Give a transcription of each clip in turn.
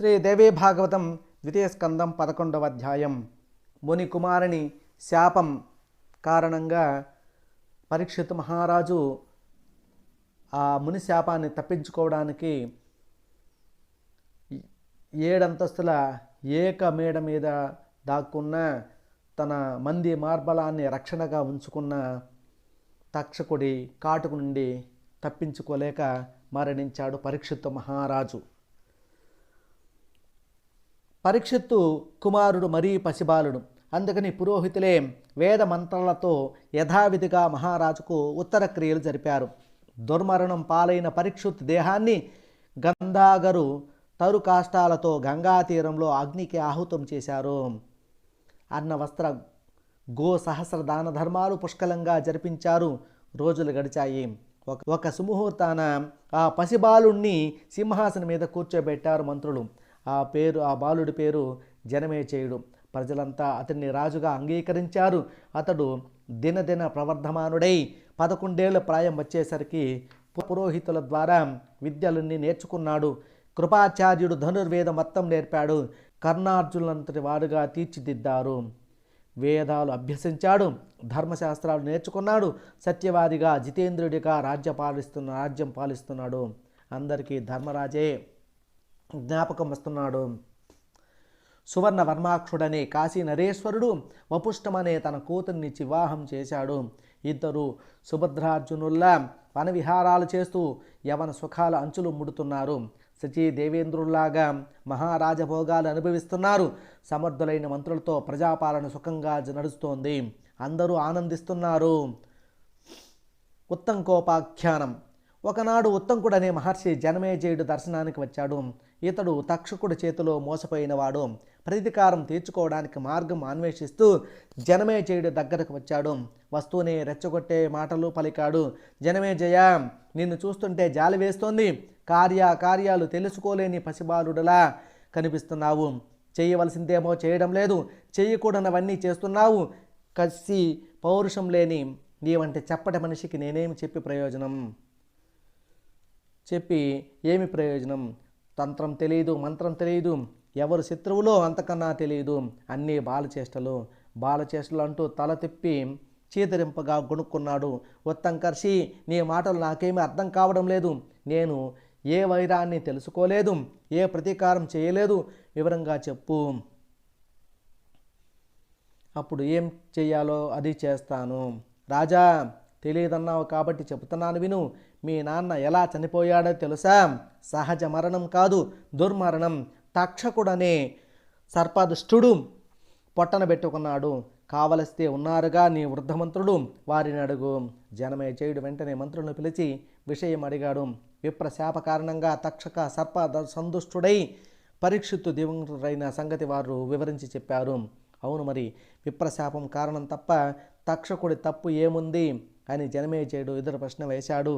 శ్రీ దేవీ భాగవతం ద్వితీయ స్కందం పదకొండవ అధ్యాయం. ముని కుమారుని శాపం కారణంగా పరీక్షిత్ మహారాజు ఆ ముని శాపాన్ని తప్పించుకోవడానికి ఏడంతస్తుల ఏక మేడ మీద దాక్కున్న తన మంది మార్బలాన్ని రక్షణగా ఉంచుకున్న తక్షకుడి కాటుకు నుండి తప్పించుకోలేక మరణించాడు పరీక్షిత్తు మహారాజు. పరీక్షిత్తు కుమారుడు మరీ పసిబాలుడు. అందుకని పురోహితులే వేద మంత్రాలతో యథావిధిగా మహారాజుకు ఉత్తర క్రియలు జరిపారు. దుర్మరణం పాలైన పరీక్షిత్ దేహాన్ని గంధాగరు తరు కాష్టాలతో గంగా తీరంలో అగ్నికి ఆహుతం చేశారు. అన్న వస్త్ర గో సహస్ర దాన ధర్మాలు పుష్కలంగా జరిపించారు. రోజులు గడిచాయి. ఒక సుముహూర్తాన ఆ పసిబాలుణ్ణి సింహాసనం మీద కూర్చోబెట్టారు మంత్రులు. ఆ పేరు ఆ బాలుడి పేరు జనమేచేయుడు ప్రజలంతా అతన్ని రాజుగా అంగీకరించారు. అతడు దినదిన ప్రవర్ధమానుడై పదకొండేళ్ళ ప్రాయం వచ్చేసరికి పురోహితుల ద్వారా విద్యలన్నీ నేర్చుకున్నాడు. కృపాచార్యుడు ధనుర్వేద మొత్తం నేర్పాడు. కర్ణార్జునంతటి వాడుగా తీర్చిదిద్దారు. వేదాలు అభ్యసించాడు. ధర్మశాస్త్రాలు నేర్చుకున్నాడు. సత్యవాదిగా జితేంద్రుడిగా రాజ్య పాలిస్తున్న రాజ్యం పాలిస్తున్నాడు. అందరికీ ధర్మరాజే. జ్ఞాపకం వస్తున్నాడు. సువర్ణ వర్మాక్షుడనే కాశీ నరేశ్వరుడు వపుష్టమనే తన కూతుర్నిచ్చి వివాహం చేశాడు. ఇద్దరు సుభద్రార్జునుల్లా వనవిహారాలు చేస్తూ యవన సుఖాల అంచులు ముడుతున్నారు. సచీ దేవేంద్రుల్లాగా మహారాజభోగాలు అనుభవిస్తున్నారు. సమర్థులైన మంత్రులతో ప్రజాపాలన సుఖంగా నడుస్తోంది. అందరూ ఆనందిస్తున్నారు. ఉత్తంకోపాఖ్యానం. ఒకనాడు ఉత్తంకుడనే మహర్షి జనమేజయుడు దర్శనానికి వచ్చాడు. ఇతడు తక్షకుడి చేతిలో మోసపోయినవాడు. ప్రతీకారం తీర్చుకోవడానికి మార్గం అన్వేషిస్తూ జనమేజయుడి దగ్గరకు వచ్చాడు. వస్తూనే రెచ్చగొట్టే మాటలు పలికాడు. జనమేజయ నిన్ను చూస్తుంటే జాలి వేస్తోంది. కార్య కార్యాలు తెలుసుకోలేని పసిబాలుడులా కనిపిస్తున్నావు. చేయవలసిందేమో చేయడం లేదు. చేయకూడనవన్నీ చేస్తున్నావు. కసి పౌరుషం లేని నీవంటి చప్పటి మనిషికి నేనేమి చెప్పి ప్రయోజనం? చెప్పి ఏమి ప్రయోజనం? తంత్రం తెలియదు మంత్రం తెలియదు ఎవరు శత్రువులో అంతకన్నా తెలియదు అన్నీ బాలచేష్టలు. బాలచేష్టలు అంటూ తల తిప్పి చీతరింపగా గొనుక్కున్నాడు ఉత్తంకర్షి నీ మాటలు నాకేమీ అర్థం కావడం లేదు. నేను ఏ వైరాన్ని తెలుసుకోలేదు ఏ ప్రతీకారం చేయలేదు. వివరంగా చెప్పు. అప్పుడు ఏం చేయాలో అది చేస్తాను. రాజా తెలియదన్నావు కాబట్టి చెబుతున్నాను విను. మీ నాన్న ఎలా చనిపోయాడో తెలుసా? సహజ మరణం కాదు దుర్మరణం. తక్షకుడనే సర్పదుష్టుడు పొట్టన పెట్టుకున్నాడు. కావలిస్తే ఉన్నారుగా నీ వృద్ధమంత్రుడు వారిని అడుగు. జనమే చేయుడు వెంటనే మంత్రులను పిలిచి విషయం అడిగాడు. విప్రశాప కారణంగా తక్షక సర్ప సందుష్టుడై పరీక్షిత్తు దివంగతుడైన సంగతి వారు వివరించి చెప్పారు. అవును మరి విప్రశాపం కారణం తప్ప తక్షకుడి తప్పు ఏముంది? అని జనమేజయుడు ఎదురు ప్రశ్న వేశాడు.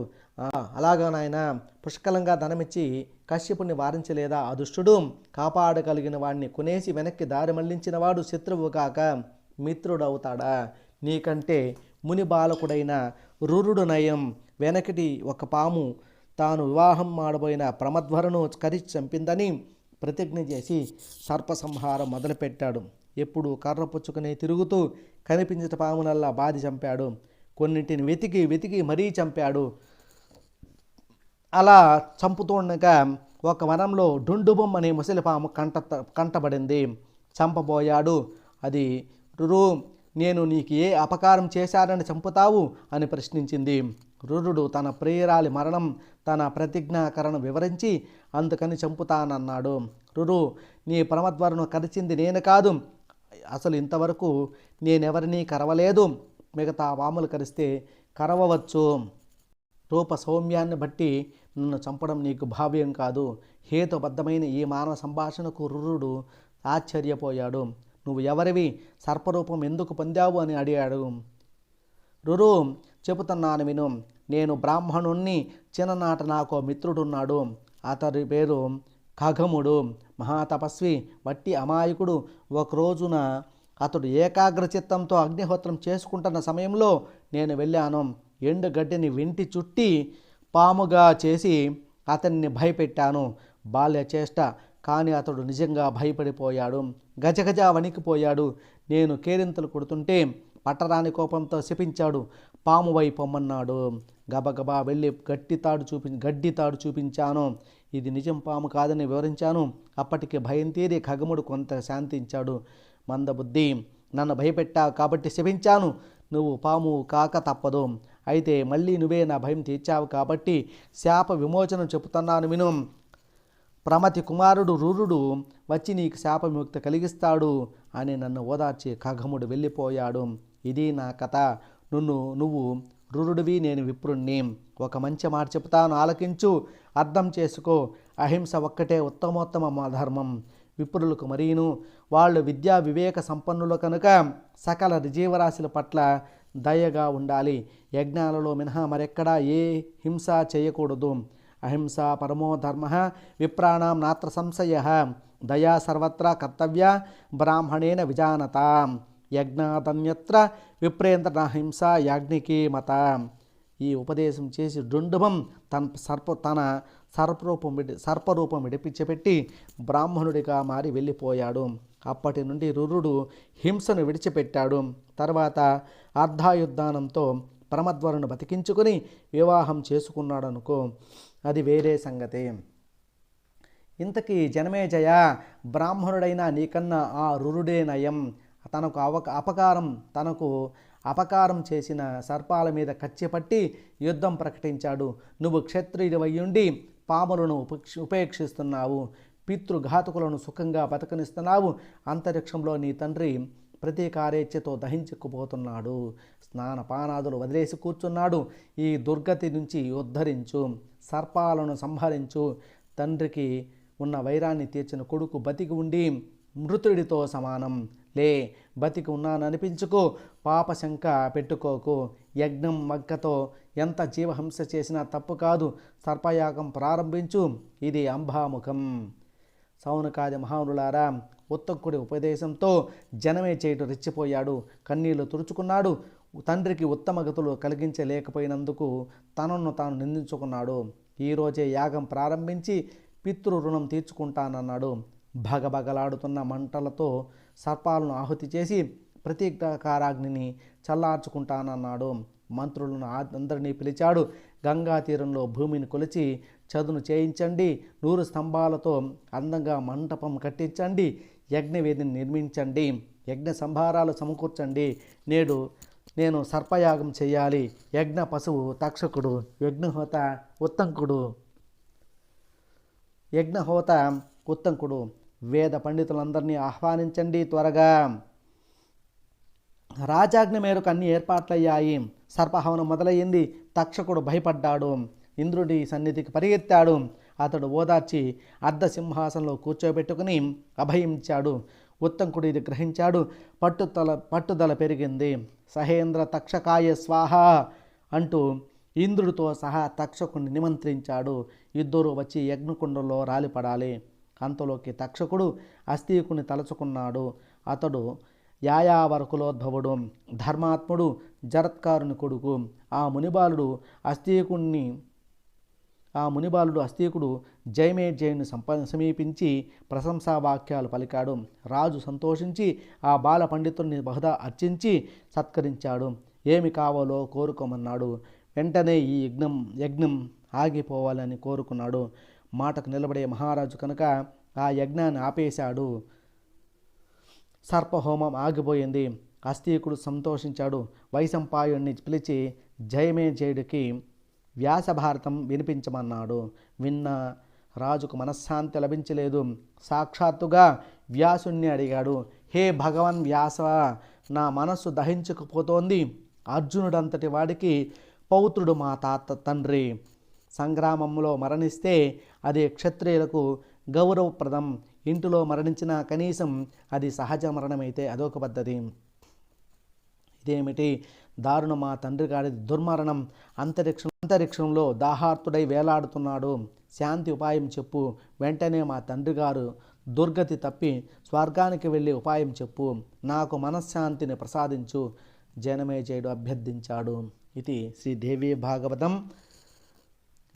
అలాగా నాయన పుష్కలంగా ధనమిచ్చి కశ్యపుణ్ణి వారించలేదా ఆ దుష్టుడు కాపాడగలిగిన వాడిని కొనేసి వెనక్కి దారి మళ్ళించిన వాడు శత్రువు కాక మిత్రుడవుతాడా? నీకంటే ముని బాలకుడైన రురుడు నయం. వెనకటి ఒక పాము తాను వివాహం మాడబోయిన ప్రమధ్వరను కరిచి చంపిందని ప్రతిజ్ఞ చేసి సర్పసంహారం మొదలుపెట్టాడు. ఎప్పుడు కర్ర పుచ్చుకుని తిరుగుతూ కనిపించిన పామునల్లా బాధి చంపాడు. కొన్నింటిని వెతికి వెతికి మరీ చంపాడు. అలా చంపుతుండగా ఒక వనంలో డుండుబొమ్మ అనే ముసలిపాము కంట కంటబడింది. చంపబోయాడు. అది రురు నేను నీకు ఏ అపకారం చేశానని చంపుతావు? అని ప్రశ్నించింది. రురుడు తన ప్రియురాలి మరణం తన ప్రతిజ్ఞాకరణ వివరించి అందుకని చంపుతానన్నాడు. రురు నీ ప్రమద్వరను కరిచింది నేను కాదు. అసలు ఇంతవరకు నేనెవరినీ కరవలేదు. మిగతా వాములు కరిస్తే కరవవచ్చు. రూప సౌమ్యాన్ని బట్టి నన్ను చంపడం నీకు భావ్యం కాదు. హేతుబద్ధమైన ఈ మానవ సంభాషణకు రురుడు ఆశ్చర్యపోయాడు. నువ్వు ఎవరివి? సర్పరూపం ఎందుకు పొందావు? అని అడిగాడు. రురు చెబుతున్నాను విను. నేను బ్రాహ్మణుణ్ణి చిన్ననాట నాకు మిత్రుడున్నాడు. అతడి పేరు ఖగముడు. మహాతపస్వి వట్టి అమాయకుడు. ఒక రోజున అతడు ఏకాగ్ర చిత్తంతో అగ్నిహోత్రం చేసుకుంటున్న సమయంలో నేను వెళ్ళాను. ఎండు గడ్డిని వెంటి చుట్టి పాముగా చేసి అతన్ని భయపెట్టాను. బాల్య చేష్ట కానీ అతడు నిజంగా భయపడిపోయాడు. గజగజ వణికిపోయాడు. నేను కేరింతలు కొడుతుంటే పట్టరాని కోపంతో శపించాడు. పాము వై పొమ్మన్నాడు గబగబా వెళ్ళి గట్టి తాడు చూపి గడ్డి తాడు చూపించాను. ఇది నిజం పాము కాదని వివరించాను. అప్పటికి భయం తీరి ఖగముడు కొంత శాంతించాడు. మందబుద్ధి. నన్ను భయపెట్టావు కాబట్టి శపించాను. నువ్వు పాము కాక తప్పదు. అయితే మళ్ళీ నువ్వే నా భయం తీర్చావు కాబట్టి శాప విమోచనం చెబుతున్నాను విను. ప్రమతి కుమారుడు రూరుడు వచ్చి నీకు శాప విముక్తి కలిగిస్తాడు అని నన్ను ఓదార్చి ఖగముడు వెళ్ళిపోయాడు. ఇది నా కథ. నున్ను నువ్వు రురుడివి నేను విప్రుణ్ణి. ఒక మంచి మాట చెప్తాను ఆలకించు. అర్థం చేసుకో. అహింస ఒక్కటే ఉత్తమోత్తమ ధర్మం. విప్రులకు మరీను. వాళ్ళు విద్యా వివేక సంపన్నులు కనుక సకల జీవరాశుల పట్ల దయగా ఉండాలి. యజ్ఞాలలో మినహా మరెక్కడా ఏ హింస చేయకూడదు. అహింస పరమో ధర్మ విప్రాణం నాత్ర సంశయ. దయా సర్వత్రా కర్తవ్య బ్రాహ్మణేన విజానత. యజ్ఞాదన్యత్ర విప్రేంద్ర హింస యాజ్ఞికీ మత. ఈ ఉపదేశం చేసి డుండుభం తన సర్ప తన సర్పరూపం విడి సర్పరూపం విడిపించబెట్టి బ్రాహ్మణుడిగా మారి వెళ్ళిపోయాడు. అప్పటి నుండి రురుడు హింసను విడిచిపెట్టాడు. తర్వాత అర్ధాయుద్ధానంతో పరమధ్వరును బతికించుకుని వివాహం చేసుకున్నాడు అనుకో అది వేరే సంగతి. ఇంతకీ జనమేజయ బ్రాహ్మణుడైన నీకన్నా ఆ రురుడే నయం. తనకు అవక అపకారం తనకు అపకారం చేసిన సర్పాల మీద కచ్చిపట్టి యుద్ధం ప్రకటించాడు. నువ్వు క్షత్రియుడివయ్యుండి పాములను ఉపేక్ష ఉపేక్షిస్తున్నావు. పితృఘాతకులను సుఖంగా బతకనిస్తున్నావు. అంతరిక్షంలో నీ తండ్రి ప్రతీకారేచ్ఛతో దహించుకుపోతున్నాడు. స్నానపానాదులు వదిలేసి కూర్చున్నాడు. ఈ దుర్గతి నుంచి ఉద్ధరించు. సర్పాలను సంహరించు. తండ్రికి ఉన్న వైరాన్ని తీర్చిన కొడుకు బతికి ఉండి మృతుడితో సమానం. లే బతికి ఉన్నాననిపించుకో. పాపశంక పెట్టుకోకు. యజ్ఞం మగ్గతో ఎంత జీవహింస చేసినా తప్పు కాదు. సర్పయాగం ప్రారంభించు. ఇది అంబాముఖం సౌనకాది మహానులారా ఉత్తక్కుడి ఉపదేశంతో జనమే చేయటం రెచ్చిపోయాడు. కన్నీళ్ళు తుడుచుకున్నాడు. తండ్రికి ఉత్తమ గతులు కలిగించలేకపోయినందుకు తనను తాను నిందించుకున్నాడు. ఈరోజే యాగం ప్రారంభించి పితృ రుణం తీర్చుకుంటానన్నాడు. భగభగలాడుతున్న మంటలతో సర్పాలను ఆహుతి చేసి ప్రతీకారాగ్నిని చల్లార్చుకుంటానన్నాడు. మంత్రులను అందరినీ పిలిచాడు. గంగా తీరంలో భూమిని కొలిచి చదును చేయించండి. నూరు స్తంభాలతో అందంగా మంటపం కట్టించండి. యజ్ఞవేదిని నిర్మించండి. యజ్ఞ సంభారాలు సమకూర్చండి. నేడు నేను సర్పయాగం చేయాలి. యజ్ఞ పశువు తక్షకుడు యజ్ఞహోత ఉత్తంకుడు. యజ్ఞహోత ఉత్తంకుడు వేద పండితులందరినీ ఆహ్వానించండి త్వరగా. రాజాజ్ఞ మేరకు అన్ని ఏర్పాట్లయ్యాయి. సర్పహవనం మొదలయ్యింది. తక్షకుడు భయపడ్డాడు. ఇంద్రుడి సన్నిధికి పరిగెత్తాడు. అతడు ఓదార్చి అర్ధ సింహాసనంలో కూర్చోబెట్టుకుని అభయించాడు. ఉత్తంకుడు ఇది గ్రహించాడు. పట్టుదల పట్టుదల పెరిగింది. సహేంద్ర తక్షకాయ స్వాహ! అంటూ ఇంద్రుడితో సహా తక్షకుడిని నిమంత్రించాడు. ఇద్దరు వచ్చి యజ్ఞకుండంలో రాలిపడాలి. అంతలోకి తక్షకుడు అస్థీకుని తలుచుకున్నాడు. అతడు యాయావరకులోద్భవుడు ధర్మాత్ముడు జరత్కారుని కొడుకు. ఆ మునిబాలుడు అస్తీకుణ్ణి ఆ మునిబాలుడు అస్తీకుడు జయమేజయుని సంప సమీపించి ప్రశంసా వాక్యాలు పలికాడు. రాజు సంతోషించి ఆ బాల పండితుడిని బహుదా అర్చించి సత్కరించాడు. ఏమి కావాలో కోరుకోమన్నాడు. వెంటనే ఈ యజ్ఞం యజ్ఞం ఆగిపోవాలని కోరుకున్నాడు. మాటకు నిలబడే మహారాజు కనుక ఆ యజ్ఞాన్ని ఆపేశాడు. సర్పహోమం ఆగిపోయింది. అస్తికుడు సంతోషించాడు. వైశంపాయుణ్ణి పిలిచి జయమే జయమేజయుడికి వ్యాసభారతం వినిపించమన్నాడు. విన్న రాజుకు మనశ్శాంతి లభించలేదు. సాక్షాత్తుగా వ్యాసుణ్ణి అడిగాడు. హే భగవన్ వ్యాస నా మనస్సు దహించుకుపోతోంది. అర్జునుడంతటి వాడికి పౌత్రుడు మా తాత తండ్రి. సంగ్రామంలో మరణిస్తే అది క్షత్రియులకు గౌరవప్రదం. ఇంటిలో మరణించిన కనీసం అది సహజ మరణమైతే అదొక పద్ధతి. ఇదేమిటి? దారుణ మా తండ్రి గారి దుర్మరణం. అంతరిక్షం అంతరిక్షంలో దాహార్తుడై వేలాడుతున్నాడు. శాంతి ఉపాయం చెప్పు. వెంటనే మా తండ్రి గారు దుర్గతి తప్పి స్వర్గానికి వెళ్ళే ఉపాయం చెప్పు. నాకు మనశ్శాంతిని ప్రసాదించు. జనమేజయుడు అభ్యర్థించాడు. ఇది శ్రీదేవి భాగవతం.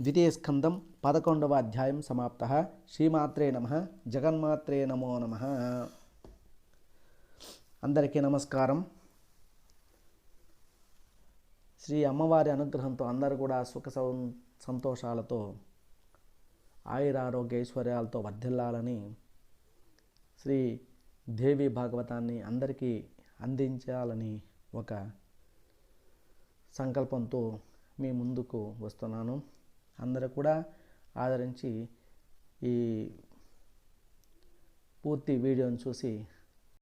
ద్వితీయ స్కందం పదకొండవ అధ్యాయం సమాప్త. శ్రీమాత్రే నమ. జగన్మాత్రే నమో నమ. అందరికీ నమస్కారం. శ్రీ అమ్మవారి అనుగ్రహంతో అందరూ కూడా సుఖ సం- సంతోషాలతో ఆయురారోగ్య ఐశ్వర్యాలతో వర్ధిల్లాలని శ్రీ దేవి భాగవతాన్ని అందరికీ అందించాలని ఒక సంకల్పంతో మీ ముందుకు వస్తున్నాను. అందరూ కూడా ఆదరించి ఈ పూర్తి వీడియోని చూసి